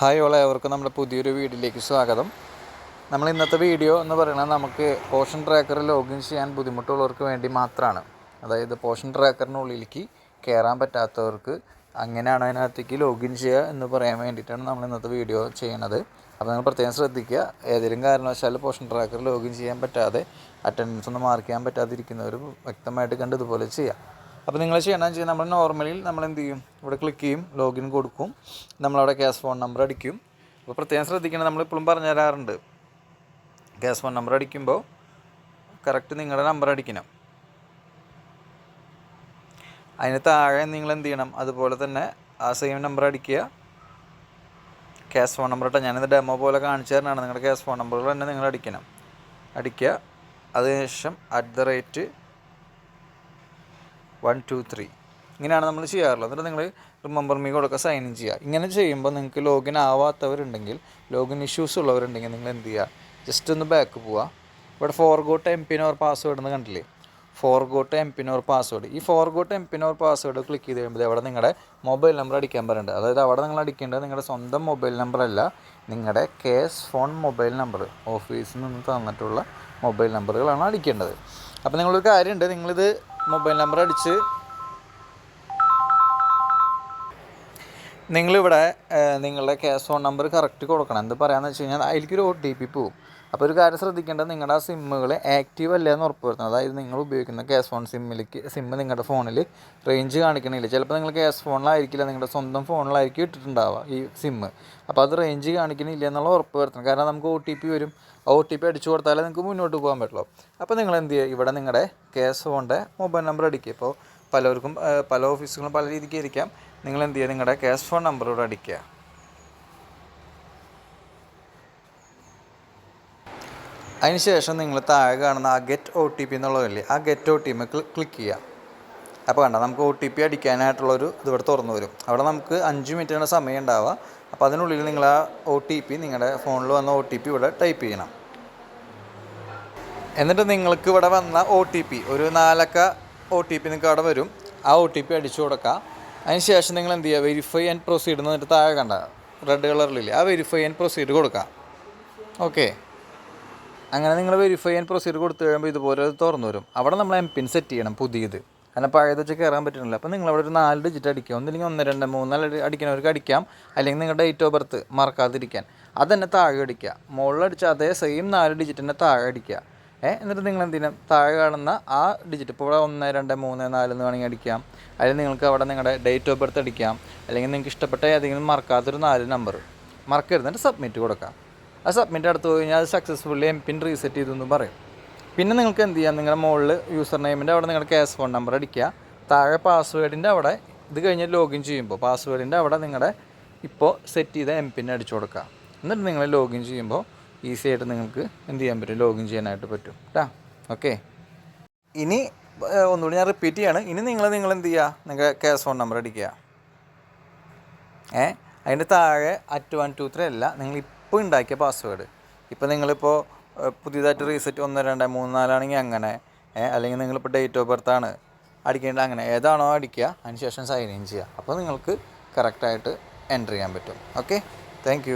Hi ഓളെ അവർക്ക് നമ്മുടെ പുതിയൊരു വീഡിയോയിലേക്ക് സ്വാഗതം. നമ്മൾ ഇന്നത്തെ വീഡിയോ എന്ന് പറയുന്നത് നമുക്ക് പോഷൻ ട്രാക്കറിൽ ലോഗിൻ ചെയ്യാൻ ബുദ്ധിമുട്ടുള്ളവർക്ക് വേണ്ടി മാത്രമാണ്. അതായത് പോഷൻ ട്രാക്കറിനുള്ളിലേക്ക് കയറാൻ പറ്റാത്തവർക്ക് അങ്ങനെയാണ് അതിനകത്തേക്ക് ലോഗിൻ ചെയ്യുക എന്ന് പറയാൻ വേണ്ടിയിട്ടാണ് നമ്മൾ ഇന്നത്തെ വീഡിയോ ചെയ്യണത് അപ്പോൾ നിങ്ങൾ പ്രത്യേകം ശ്രദ്ധിക്കുക ഏതെങ്കിലും കാരണവശാൽ പോഷൻ ട്രാക്കറിൽ ലോഗിൻ ചെയ്യാൻ പറ്റാതെ അറ്റൻഡൻസ് ഒന്നും മാർക്ക് ചെയ്യാൻ പറ്റാതിരിക്കുന്നവർ വ്യക്തമായിട്ട് കണ്ട് ഇതുപോലെ ചെയ്യുക. അപ്പോൾ നിങ്ങൾ ചെയ്യണമെന്ന് വെച്ചാൽ നമ്മൾ നോർമലി നമ്മൾ എന്ത് ചെയ്യും? ഇവിടെ ക്ലിക്ക് ചെയ്യും ലോഗിൻ കൊടുക്കും. നമ്മളവിടെ ക്യാഷ് ഫോൺ നമ്പർ അടിക്കും. അപ്പോൾ പ്രത്യേകം ശ്രദ്ധിക്കണം നമ്മളിപ്പോഴും പറഞ്ഞു തരാറുണ്ട്. ക്യാഷ് ഫോൺ നമ്പർ അടിക്കുമ്പോൾ കറക്റ്റ് നിങ്ങളുടെ നമ്പർ അടിക്കണം. അതിന് താഴെ നിങ്ങൾ എന്ത് ചെയ്യണം? അതുപോലെ തന്നെ ആ സെയിം നമ്പർ അടിക്കുക. ക്യാഷ് ഫോൺ നമ്പർ ഇട്ടാൽ ഞാനിത് ഡെമോ പോലെ കാണിച്ചു തരണമാണ് നിങ്ങളുടെ ക്യാഷ് ഫോൺ നമ്പറുകൾ തന്നെ നിങ്ങൾ അടിക്കണം. അടിക്കുക. അതിനുശേഷം at the rate one two three. ഇങ്ങനെയാണ് നമ്മൾ ചെയ്യാറുള്ളത്. എന്നിട്ട് നിങ്ങൾ റിമെമ്പർ മീ കൊടുക്കുക സൈൻ ഇൻ ചെയ്യുക. ഇങ്ങനെ ചെയ്യുമ്പോൾ നിങ്ങൾക്ക് ലോഗിൻ ആവാത്തവരുണ്ടെങ്കിൽ ലോഗിൻ ഇഷ്യൂസ് ഉള്ളവരുണ്ടെങ്കിൽ നിങ്ങൾ എന്ത് ചെയ്യുക? ജസ്റ്റ് ഒന്ന് ബാക്ക് പോവുക. ഇവിടെ forgot M PIN or password എന്ന് കണ്ടില്ലേ? Forgot M PIN or password ഈ forgot M PIN or password click ചെയ്ത് കഴിയുമ്പോൾ അവിടെ നിങ്ങളുടെ മൊബൈൽ നമ്പർ അടിക്കാൻ പറയുന്നുണ്ട്. അതായത് അവിടെ നിങ്ങൾ അടിക്കേണ്ടത് നിങ്ങളുടെ സ്വന്തം മൊബൈൽ നമ്പർ അല്ല നിങ്ങളുടെ കേസ് ഫോൺ മൊബൈൽ നമ്പർ ഓഫീസിൽ നിന്ന് തന്നിട്ടുള്ള മൊബൈൽ നമ്പറുകളാണ് അടിക്കേണ്ടത്. അപ്പോൾ നിങ്ങളൊരു കാര്യമുണ്ട്. നിങ്ങളിത് മൊബൈൽ നമ്പർ അടിച്ച്. നിങ്ങളിവിടെ നിങ്ങളുടെ ക്യാഷ് ഫോൺ നമ്പർ കറക്റ്റ് കൊടുക്കണം. എന്ത് പറയാമെന്ന് വെച്ച് കഴിഞ്ഞാൽ അതിലേക്കൊരു ഒ ടി പി പോകും അപ്പോൾ ഒരു കാര്യം ശ്രദ്ധിക്കേണ്ടത് നിങ്ങളുടെ ആ സിമ്മുകൾ ആക്റ്റീവ് അല്ല എന്ന് ഉറപ്പ് വരുത്തണം. അതായത് നിങ്ങൾ ഉപയോഗിക്കുന്ന കേസ് ഫോൺ സിമ്മിലേക്ക് സിമ്മ് നിങ്ങളുടെ ഫോണിൽ റേഞ്ച് കാണിക്കണില്ല. ചിലപ്പോൾ നിങ്ങൾ കേസ് ഫോണിലായിരിക്കില്ല നിങ്ങളുടെ സ്വന്തം ഫോണിലായിരിക്കും ഇട്ടിട്ടുണ്ടാവുക ഈ സിമ്മ് അപ്പോൾ അത് റേഞ്ച് കാണിക്കണില്ല എന്നുള്ള ഉറപ്പ് വരുത്തണം. കാരണം നമുക്ക് ഒ ടി പി വരും. ഒ ടി പി അടിച്ചു കൊടുത്താലേ നിങ്ങൾക്ക് മുന്നോട്ട് പോകാൻ പറ്റുള്ളൂ. അപ്പോൾ നിങ്ങൾ എന്ത് ചെയ്യുക? ഇവിടെ നിങ്ങളുടെ കേസ് ഫോണിന്റെ മൊബൈൽ നമ്പർ അടിക്കുക. ഇപ്പോൾ പലർക്കും പല ഓഫീസുകളും പല രീതിക്ക് ഇരിക്കാം നിങ്ങൾ എന്ത് ചെയ്യുക? നിങ്ങളുടെ കേസ് ഫോൺ നമ്പർ ഇവിടെ അടിക്കുക. അതിനുശേഷം നിങ്ങൾ താഴെ കാണുന്ന ആ ഗെറ്റ് ഒ ടി പി എന്നുള്ളതല്ലേ ആ get O T P click ചെയ്യാം അപ്പോൾ കണ്ട നമുക്ക് ഒ ടി പി അടിക്കാനായിട്ടുള്ളൊരു ഇതിവിടെ തുറന്നു വരും. അവിടെ നമുക്ക് അഞ്ച് മിനിറ്റാണ് സമയം ഉണ്ടാവുക. അപ്പോൾ അതിനുള്ളിൽ നിങ്ങൾ ആ ഒ ടി പി നിങ്ങളുടെ ഫോണിൽ വന്ന ഒ ടി പി ഇവിടെ ടൈപ്പ് ചെയ്യണം. എന്നിട്ട് നിങ്ങൾക്ക് ഇവിടെ വന്ന ഒ ടി പി ഒരു നാലക്ക ഒ ടി പി നിങ്ങൾക്ക് അവിടെ വരും. ആ ഒ ടി പി അടിച്ചു കൊടുക്കുക. അതിന് ശേഷം നിങ്ങൾ എന്ത് ചെയ്യുക? വെരിഫൈ ആൻഡ് പ്രൊസീഡ് എന്നിട്ട് താഴെ കണ്ട റെഡ് കളറിലില്ലേ ആ വെരിഫൈ ആൻഡ് പ്രൊസീഡ് കൊടുക്കുക. ഓക്കെ അങ്ങനെ നിങ്ങൾ വെരിഫൈ ചെയ്യാൻ പ്രൊസീജിയർ കൊടുത്തു കഴിയുമ്പോൾ ഇതുപോലെ തുറന്നു വരും. അവിടെ നമ്മൾ എം പിൻ സെറ്റ് ചെയ്യണം പുതിയത്. കാരണം പഴയത് വെച്ച് കയറാൻ പറ്റുന്നില്ല അപ്പോൾ നിങ്ങൾ അവിടെ ഒരു നാല് ഡിജിറ്റ് അടിക്കുക ഒന്നില്ലെങ്കിൽ ഒന്ന് രണ്ട് മൂന്ന് അടി- അടിക്കുന്നവർക്ക് അടിക്കാം. അല്ലെങ്കിൽ നിങ്ങളുടെ ഡേറ്റ് ഓഫ് ബർത്ത് മറക്കാതിരിക്കാൻ. അത് തന്നെ താഴെ അടിക്കുക. മുകളിൽ അടിച്ച അതേ സെയിം നാല് ഡിജിറ്റ് തന്നെ താഴെ അടിക്കുക. ഏ എന്നിട്ട് നിങ്ങൾ എന്തിനും താഴെ കാണുന്ന ആ ഡിജിറ്റ് ഇപ്പോൾ ഇവിടെ ഒന്ന് രണ്ട് മൂന്ന് നാല് എന്ന് വേണമെങ്കിൽ അടിക്കാം. അല്ലെങ്കിൽ നിങ്ങൾക്ക് അവിടെ നിങ്ങളുടെ ഡേറ്റ് ഓഫ് ബർത്ത് അടിക്കാം. അല്ലെങ്കിൽ നിങ്ങൾക്ക് ഇഷ്ടപ്പെട്ട ഏതെങ്കിലും മറക്കാത്തൊരു നാല് നമ്പർ മറക്കരുത്. എന്നിട്ട് സബ്മിറ്റ് കൊടുക്കാം. ആ സബ്മിറ്റ് അടുത്ത് പോയി കഴിഞ്ഞാൽ അത് സക്സസ്ഫുള്ളി എം പിൻ റീസെറ്റ് ചെയ്തു എന്ന് പറയും. പിന്നെ നിങ്ങൾക്ക് എന്ത് ചെയ്യാം? നിങ്ങളുടെ മുകളിൽ യൂസർ നെയിമിന്റെ അവിടെ നിങ്ങളുടെ ക്യാഷ് ഫോൺ നമ്പർ അടിക്കുക. താഴെ പാസ്വേഡിന്റെ അവിടെ ഇത് കഴിഞ്ഞ് ലോഗിൻ ചെയ്യുമ്പോൾ പാസ്വേഡിന്റെ അവിടെ നിങ്ങളുടെ ഇപ്പോൾ സെറ്റ് ചെയ്ത എം പിൻ അടിച്ചു കൊടുക്കുക. എന്നിട്ട് നിങ്ങൾ ലോഗിൻ ചെയ്യുമ്പോൾ ഈസി ആയിട്ട് നിങ്ങൾക്ക് എന്ത് ചെയ്യാൻ പറ്റും? ലോഗിൻ ചെയ്യാനായിട്ട് പറ്റും. കേട്ടാ ഓക്കെ ഇനി ഒന്നുകൂടി ഞാൻ റിപ്പീറ്റ് ചെയ്യാണ്. ഇനി നിങ്ങൾ നിങ്ങൾ എന്ത് ചെയ്യുക? നിങ്ങളുടെ ക്യാഷ് ഫോൺ നമ്പർ അടിക്കുക. ഏ? അതിന്റെ താഴെ അറ്റ് വൺ ടു ത്രീ അല്ല. നിങ്ങൾ ഇപ്പോൾ ഉണ്ടാക്കിയ പാസ്വേഡ് ഇപ്പോൾ നിങ്ങളിപ്പോൾ പുതിയതായിട്ട് റീസെറ്റ് ഒന്ന് രണ്ട് മൂന്ന് നാലാണെങ്കിൽ അങ്ങനെ അല്ലെങ്കിൽ നിങ്ങളിപ്പോൾ ഡേറ്റ് ഓഫ് ബർത്ത് ആണ് അങ്ങനെ. ഏതാണോ അടിക്കുക അതിന് ശേഷം സൈൻ ഇൻ ചെയ്യുക. അപ്പോൾ നിങ്ങൾക്ക് കറക്റ്റായിട്ട് എന്റർ ചെയ്യാൻ പറ്റും. Okay thank